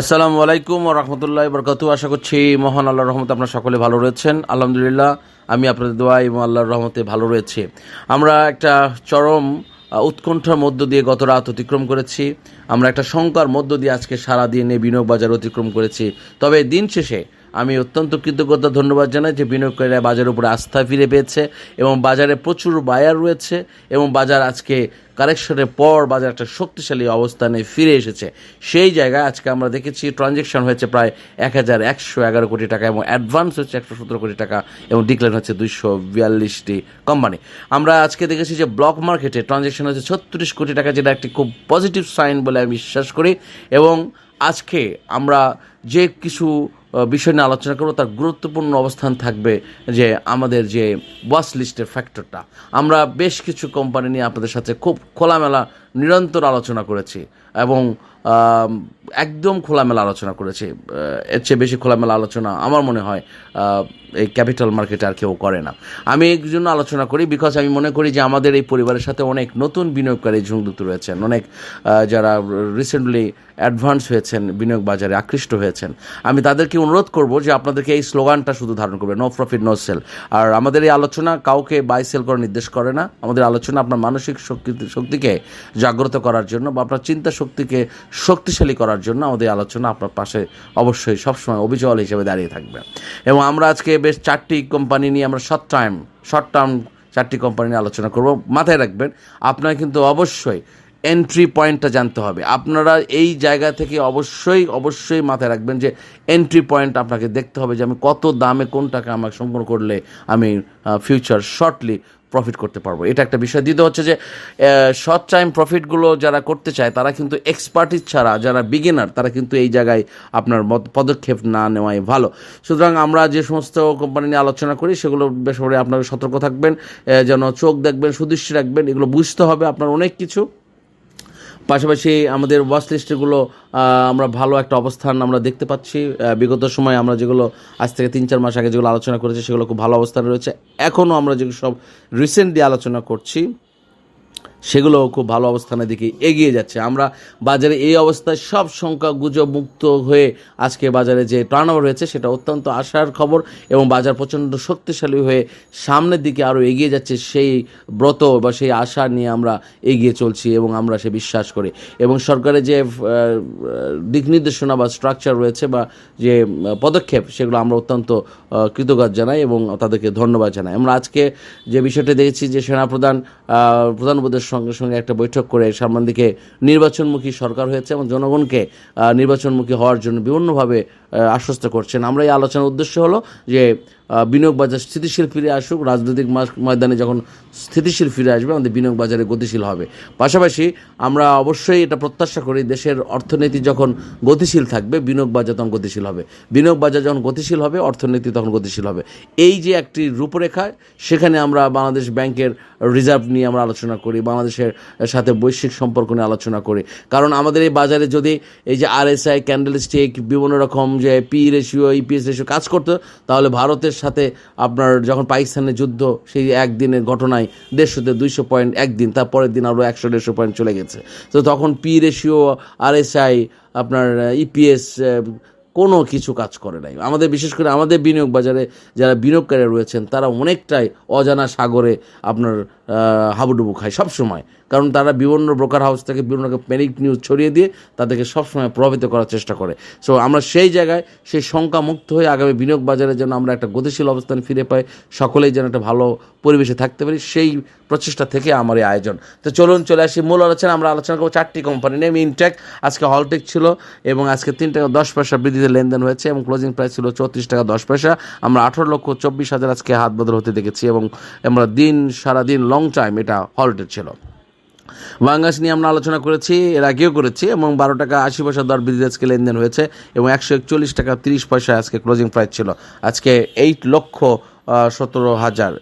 আসসালামু আলাইকুম ও রহমতুল্লাহ বরকাতু আশা করছি মহান আল্লাহর রহমতে আপনারা সকলে ভালো রয়েছেন। আলহামদুলিল্লাহ, আমি আপনাদের দোয়া এবং আল্লাহর রহমতে ভালো রয়েছে। আমরা একটা চরম উৎকণ্ঠার মধ্য দিয়ে গত রাত অতিক্রম করেছি। আমরা একটা শঙ্কার মধ্য দিয়ে আজকে সারা দিনে বিনিয়োগ বাজার অতিক্রম করেছি। তবে দিন শেষে আমি অত্যন্ত কৃতজ্ঞতা, ধন্যবাদ জানাই যে বিনিয়োগকারীরা বাজারের উপরে আস্থা ফিরে পেয়েছে এবং বাজারে প্রচুর বায়ার রয়েছে এবং বাজার আজকে কারেকশনের পর বাজার একটা শক্তিশালী অবস্থানে ফিরে এসেছে। সেই জায়গায় আজকে আমরা দেখেছি ট্রানজেকশন হয়েছে প্রায় এক হাজার একশো এগারো কোটি টাকা এবং অ্যাডভান্স হচ্ছে একশো সতেরো কোটি টাকা এবং ডিক্লেয়ার হচ্ছে দুইশো বিয়াল্লিশটি কোম্পানি আমরা আজকে দেখেছি যে ব্লক মার্কেটে ট্রানজেকশন হচ্ছে ছত্রিশ কোটি টাকা, যেটা একটি খুব পজিটিভ সাইন বলে আমি বিশ্বাস করি এবং আজকে আমরা যে কিছু বিষয় নিয়ে আলোচনা করব। তার গুরুত্বপূর্ণ অবস্থান থাকবে যে আমাদের যে ওয়াশ লিস্টের ফ্যাক্টরটা আমরা বেশ কিছু কোম্পানি নিয়ে আপনাদের সাথে খুব খোলামেলা নিরন্তর আলোচনা করেছি এবং একদম খোলামেলা আলোচনা করেছি। এর চেয়ে বেশি খোলামেলা আলোচনা আমার মনে হয় এই ক্যাপিটাল মার্কেটে আর কেউ করে না। আমি এই জন্য আলোচনা করি বিকজ আমি মনে করি যে আমাদের এই পরিবারের সাথে অনেক নতুন বিনিয়োগকারী যুক্ত রয়েছেন। অনেক যারা রিসেন্টলি অ্যাডভান্স হয়েছেন, বিনিয়োগ বাজারে আকৃষ্ট হয়েছেন। আমি তাদেরকে অনুরোধ করব যে আপনাদেরকে এই স্লোগানটা শুধু ধারণ করবে নো প্রফিট নো সেল আর আমাদের এই আলোচনা কাউকে বাই সেল করার নির্দেশ করে না। আমাদের আলোচনা আপনার মানসিক শক্তি, শক্তিকে জাগ্রত করার জন্য বা আপনার চিন্তা শক্তিকে শক্তিশালী করার জন্য আমাদের আলোচনা আপনার পাশে অবশ্যই সবসময় অবিচল হিসেবে দাঁড়িয়ে থাকবে। এবং আমরা আজকে বেশ চারটি কোম্পানি নিয়ে আমরা শর্ট টাইম শর্ট টার্ম চারটি কোম্পানি নিয়ে আলোচনা করব। মাথায় রাখবেন, আপনারা কিন্তু অবশ্যই এন্ট্রি পয়েন্টটা জানতে হবে। আপনারা এই জায়গা থেকে অবশ্যই অবশ্যই মাথায় রাখবেন যে এন্ট্রি পয়েন্ট আপনাকে দেখতে হবে যে আমি কত দামে কোন টাকা আমার সংগ্রহ করলে আমি ফিউচার শর্টলি প্রফিট করতে পারব। এটা একটা বিষয়। দ্বিতীয় হচ্ছে যে শর্ট টাইম প্রফিটগুলো যারা করতে চায়, তারা কিন্তু এক্সপার্টিস ছাড়া, যারা বিগিনার তারা কিন্তু এই জায়গায় আপনার পদক্ষেপ না নেওয়াই ভালো। সুতরাং আমরা যে সমস্ত কোম্পানি নিয়ে আলোচনা করি, সেগুলো বেশ আপনারা সতর্ক থাকবেন যেন চোখ দেখবেন, সুদৃষ্টি রাখবেন, এগুলো বুঝতে হবে। আপনার অনেক কিছু পাশাপাশি আমাদের ওয়াচ লিস্টগুলো আমরা ভালো একটা অবস্থান আমরা দেখতে পাচ্ছি। বিগত সময়ে আমরা যেগুলো, আজ থেকে তিন চার মাস আগে যেগুলো আলোচনা করেছি, সেগুলো খুব ভালো অবস্থানে রয়েছে। এখনও আমরা যেগুলো সব রিসেন্টলি আলোচনা করছি সেগুলো খুব ভালো অবস্থানের দিকে এগিয়ে যাচ্ছে। আমরা বাজারে এই অবস্থায় সব সংখ্যা গুজব মুক্ত হয়ে আজকে বাজারে যে টার্ন হয়েছে, সেটা অত্যন্ত আশার খবর এবং বাজার প্রচণ্ড শক্তিশালী হয়ে সামনের দিকে আরও এগিয়ে যাচ্ছে সেই ব্রত বা সেই আশা নিয়ে আমরা এগিয়ে চলছি এবং আমরা সে বিশ্বাস করি। এবং সরকারের যে দিক নির্দেশনা বা স্ট্রাকচার রয়েছে বা যে পদক্ষেপ, সেগুলো আমরা অত্যন্ত কৃতজ্ঞ জানাই এবং তাদেরকে ধন্যবাদ জানাই। আমরা আজকে যে বিষয়টি দেখেছি যে সেনাপ্রধান প্রধান উপদেশ সঙ্গে সঙ্গে একটা বৈঠক করে সামনের দিকে নির্বাচনমুখী সরকার হয়েছে এবং জনগণকে নির্বাচনমুখী হওয়ার জন্য বিভিন্নভাবে আশ্বস্ত করছেন। আমরা এই আলোচনার উদ্দেশ্য হলো যে বিনিয়োগ বাজার স্থিতিশীল ফিরে আসুক, রাজনৈতিক ময়দানে যখন স্থিতিশীল ফিরে আসবে, আমাদের বিনিয়োগ বাজারে গতিশীল হবে। পাশাপাশি আমরা অবশ্যই এটা প্রত্যাশা করি, দেশের অর্থনীতি যখন গতিশীল থাকবে, বিনিয়োগ বাজার তখন গতিশীল হবে। বিনিয়োগ বাজার যখন গতিশীল হবে, অর্থনীতি তখন গতিশীল হবে। এই যে একটি রূপরেখা, সেখানে আমরা বাংলাদেশ ব্যাংকের রিজার্ভ নিয়ে আমরা আলোচনা করি বাংলাদেশের সাথে বৈশ্বিক সম্পর্ক নিয়ে আলোচনা করি। কারণ আমাদের এই বাজারে যদি এই যে আরএসআই ক্যান্ডেল স্টিক বিভিন্ন রকম যে পি রেশিও ইপিএস রেশিও কাজ করতো, তাহলে ভারতের সাথে আপনার যখন পাকিস্তানের যুদ্ধ, সেই একদিনের ঘটনায় দেড়শোতে দুইশো পয়েন্ট একদিন তার পরের দিন আরও একশো, দেড়শো পয়েন্ট চলে গেছে। তো তখন পি রেশিও আর আরএসআই আপনার ইপিএস কোনো কিছু কাজ করে নাই। আমাদের বিশেষ করে আমাদের বিনিয়োগ বাজারে যারা বিনিয়োগকারী রয়েছেন, তারা অনেকটাই অজানা সাগরে আপনার হাবুডুবু খায় সবসময়। কারণ তারা বিভিন্ন ব্রোকার হাউস থেকে বিভিন্ন প্যানিক নিউজ ছড়িয়ে দিয়ে তাদেরকে সবসময় প্রভাবিত করার চেষ্টা করে। সো আমরা সেই জায়গায় সেই শঙ্কা মুক্ত হয়ে আগামী বিনিয়োগ বাজারে যেন আমরা একটা গতিশীল অবস্থান ফিরে পাই, সকলেই যেন একটা ভালো পরিবেশে থাকতে পারি, সেই প্রচেষ্টা থেকে আমার এই আয়োজন। তো চলুন চলে আসি মূল আলোচনা, আমরা আলোচনা করব চারটি কোম্পানি নেম ইনটেক আজকে হলটেক ছিল এবং আজকে তিন টাকা দশ পয়সা বৃদ্ধিতে লেনদেন হয়েছে এবং ক্লোজিং প্রাইস ছিল চৌত্রিশ টাকা দশ পয়সা। আমরা আঠারো লক্ষ চব্বিশ হাজার আজকে হাত বদল হতে দেখেছি এবং আমরা দিন সারা দিন লং টাইম এটা হলটেড ছিল। বাংলাদেশ নিয়ে আমরা আলোচনা করেছি, এর আগেও করেছি, এবং বারো টাকা আশি পয়সা দর বৃদ্ধি আজকে লেনদেন হয়েছে, এবং একশো একচল্লিশ টাকা তিরিশ পয়সা আজকে ক্লোজিং প্রাইস ছিল। আজকে এইট লক্ষ সতেরো হাজার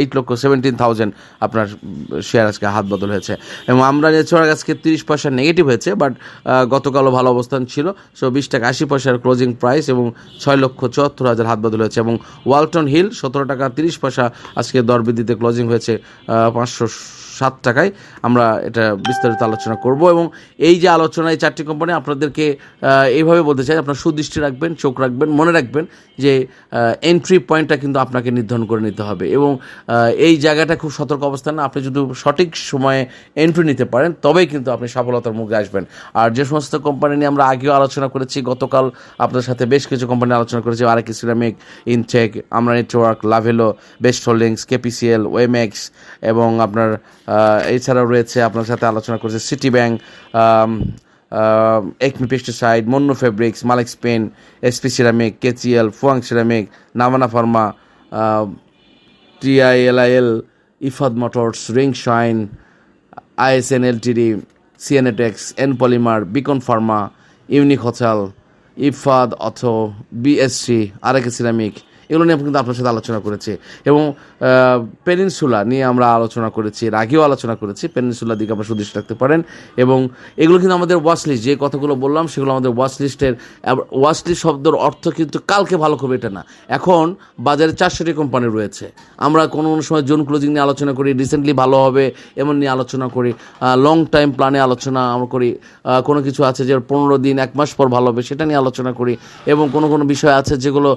এইট লক্ষ সেভেন্টিন থাউজেন্ড আপনার শেয়ার আজকে হাত বদল হয়েছে। এবং আমরা এছাড়া আজকে তিরিশ পয়সা নেগেটিভ হয়েছে বাট গতকালও ভালো অবস্থান ছিল। সো বিশ টাকা আশি পয়সার ক্লোজিং প্রাইস এবং ছয় লক্ষ চুয়াত্তর হাজার হাত বদল হয়েছে। এবং ওয়ালটন হিল সতেরো টাকা তিরিশ পয়সা আজকে দর বৃদ্ধিতে ক্লোজিং হয়েছে পাঁচশো সাত টাকায় আমরা এটা বিস্তারিত আলোচনা করব এবং এই যে আলোচনা, এই চারটি কোম্পানি আপনাদেরকে এইভাবে বলতে চাই, আপনার সুদৃষ্টি রাখবেন, চোখ রাখবেন, মনে রাখবেন যে এন্ট্রি পয়েন্টটা কিন্তু আপনাকে নির্ধারণ করে নিতে হবে এবং এই জায়গাটা খুব সতর্ক অবস্থান আপনি যদি সঠিক সময়ে এন্ট্রি নিতে পারেন, তবেই কিন্তু আপনি সফলতার মুখে আসবেন। আর যে সমস্ত কোম্পানি নিয়ে আমরা আগেও আলোচনা করেছি, গতকাল আপনার সাথে বেশ কিছু কোম্পানি আলোচনা করেছি, আরেক সিরামিক ইনটেক আমরা network Lovello best holdings KPCL ওয়েমেক্স এবং আপনার এছাড়াও রয়েছে আপনার সাথে আলোচনা করেছে city bank acme pesticide Monno fabrics Malek Spain SP ceramic কেচিএল ফুয়াং সিরামিক নামানা pharma টিআইএলআইএল Ifad motors ring shine ISN LTD সিএনএটেক্স N polymer beacon pharma unique hotel Ifad অথ বিএসসি আরেকে সিরামিক এগুলো নিয়ে কিন্তু আপনার সাথে আলোচনা করেছি। এবং পেনিনসুলা নিয়ে আমরা আলোচনা করেছি, এর আগেও আলোচনা করেছি পেনিনসুলার দিকে আপনার সুদৃষ্টি রাখতে পারেন। এবং এগুলো কিন্তু আমাদের ওয়াচ লিস্ট যে কথাগুলো বললাম সেগুলো আমাদের ওয়াচ লিস্টের ওয়াচ লিস্ট শব্দের অর্থ কিন্তু কালকে ভালো করবে এটা না। এখন বাজারে চারশোটি কোম্পানি রয়েছে। আমরা কোনো কোনো সময় জোন ক্লোজিং নিয়ে আলোচনা করি রিসেন্টলি ভালো হবে এমন নিয়ে আলোচনা করি লং টাইম প্ল্যানে আলোচনা আমরা করি কোনো কিছু আছে যে পনেরো দিন, এক মাস পর ভালো হবে সেটা নিয়ে আলোচনা করি, এবং কোনো কোনো বিষয় আছে যেগুলো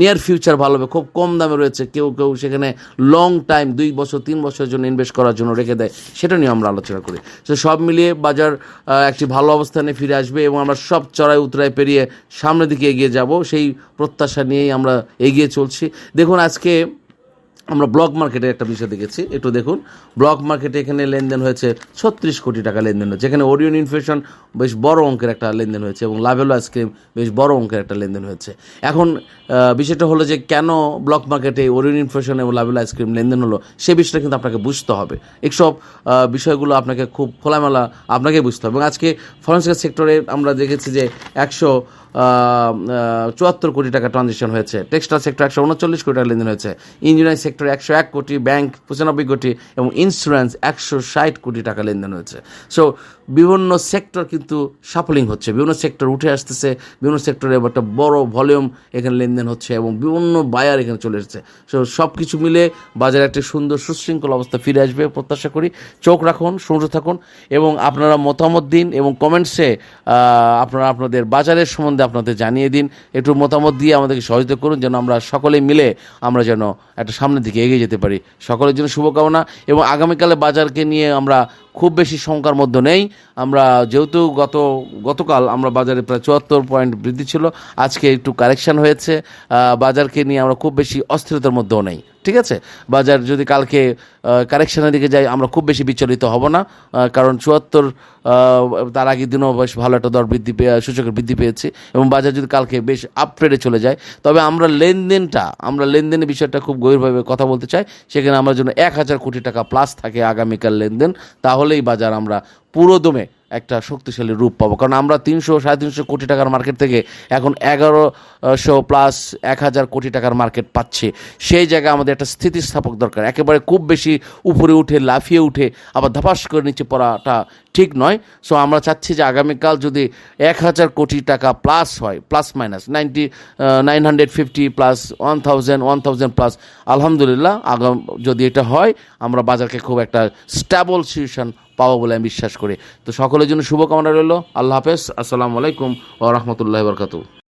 নিয়ার ফিউচার ভালো হবে, খুব কম দামে রয়েছে, কেউ কেউ সেখানে লং টাইম দুই বছর, তিন বছরের জন্য ইনভেস্ট করার জন্য রেখে দেয়, সেটা নিয়ে আমরা আলোচনা করি। তো সব মিলিয়ে বাজার একটি ভালো অবস্থানে ফিরে আসবে এবং আমরা সব চড়াই উতরায় পেরিয়ে সামনের দিকে এগিয়ে যাব, সেই প্রত্যাশা নিয়েই আমরা এগিয়ে চলছি। দেখুন, আজকে আমরা ব্লক মার্কেটে একটা বিষয় দেখেছি, একটু দেখুন। ব্লক মার্কেটে এখানে লেনদেন হয়েছে ছত্রিশ কোটি টাকা লেনদেন হয়েছে। যেখানে ওরিয়ন ইনফ্লেশন বেশ বড় অঙ্কের একটা লেনদেন হয়েছে এবং লাভেলো আইসক্রিম বেশ বড় অঙ্কের একটা লেনদেন হয়েছে। এখন বিষয়টা হলো যে কেন ব্লক মার্কেটে ওরিয়ন ইনফ্লেশন এবং লাভেলো আইসক্রিম লেনদেন হলো, সে বিষয়টা কিন্তু আপনাকে বুঝতে হবে। এইসব বিষয়গুলো আপনাকে খুব খোলামেলা আপনাকে বুঝতে হবে। এবং আজকে ফরেন্সিক সেক্টরে আমরা দেখেছি যে একশো চুয়াত্তর কোটি টাকা ট্রানজেকশন হয়েছে। টেক্সটাইল সেক্টর একশো উনচল্লিশ কোটি টাকা লেনদেন হয়েছে। ইঞ্জিনিয়ারিং সেক্টর একশো এক কোটি ব্যাংক পঁচানব্বই কোটি এবং ইন্স্যুরেন্স একশো ষাট কোটি টাকা লেনদেন হয়েছে। সো বিভিন্ন সেক্টর কিন্তু সাফলিং হচ্ছে। বিভিন্ন সেক্টর উঠে আসতেছে। বিভিন্ন সেক্টরে একটা বড় ভলিউম এখানে লেনদেন হচ্ছে এবং বিভিন্ন বায়ার এখানে চলে এসেছে। সো সব কিছু মিলে বাজারে একটা সুন্দর সুশৃঙ্খল অবস্থা ফিরে আসবে প্রত্যাশা করি। চোখ রাখুন সংযত থাকুন এবং আপনারা মতামত দিন এবং কমেন্টসে আপনারা আপনাদের বাজারের সম্বন্ধে আপনাদের জানিয়ে দিন, একটু মতামত দিয়ে আমাদেরকে সহযোগিতা করুন, যেন আমরা সকলে মিলে আমরা যেন একটা সামনের দিকে এগিয়ে যেতে পারি। সকলের জন্য শুভকামনা, এবং আগামীকালে বাজারকে নিয়ে আমরা খুব বেশি শঙ্কার মধ্যে নেই। আমরা যেহেতু গত, গতকাল আমরা বাজারে প্রায় চুয়াত্তর পয়েন্ট বৃদ্ধি ছিল, আজকে একটু কারেকশন হয়েছে। বাজারকে নিয়ে আমরা খুব বেশি অস্থিরতার মধ্যেও নেই, ঠিক আছে? বাজার যদি কালকে কারেকশনের দিকে যাই আমরা খুব বেশি বিচলিত হব না কারণ চুয়াত্তর তার আগের দিনও বেশ ভালো একটা দর বৃদ্ধি পেয়ে, সূচকের বৃদ্ধি পেয়েছে এবং বাজার যদি কালকে বেশ আপট্রেডে চলে যায়, তবে আমরা লেনদেনটা, আমরা লেনদেনের বিষয়টা খুব গভীরভাবে কথা বলতে চাই। সেখানে আমার জন্য এক হাজার কোটি টাকা প্লাস থাকে আগামীকাল লেনদেন। তাহলেই বাজার আমরা পুরোদমে একটা শক্তিশালী রূপ পাবো। কারণ আমরা তিনশো, সাড়ে তিনশো কোটি টাকার মার্কেট থেকে এখন এগারোশো প্লাস এক হাজার কোটি টাকার মার্কেট পাচ্ছে। সেই জায়গায় আমাদের একটা স্থিতিস্থাপক দরকার। একেবারে খুব বেশি উপরে উঠে, লাফিয়ে উঠে, আবার ধাপাস করে নিচে পড়াটা ঠিক নয়। সো আমরা চাচ্ছি যে আগামীকাল যদি এক হাজার কোটি টাকা প্লাস হয় plus minus ninety nine hundred fifty plus one thousand one thousand plus আলহামদুলিল্লাহ, আগাম যদি এটা হয়, আমরা বাজারকে খুব একটা স্ট্যাবল সিচুয়েশন পাবো বলে আমি বিশ্বাস করি। তো সকলের জন্য শুভকামনা রইল। আল্লাহ হাফেজ। আসসালামু আলাইকুম ও রহমতুল্লাহ বরকাতু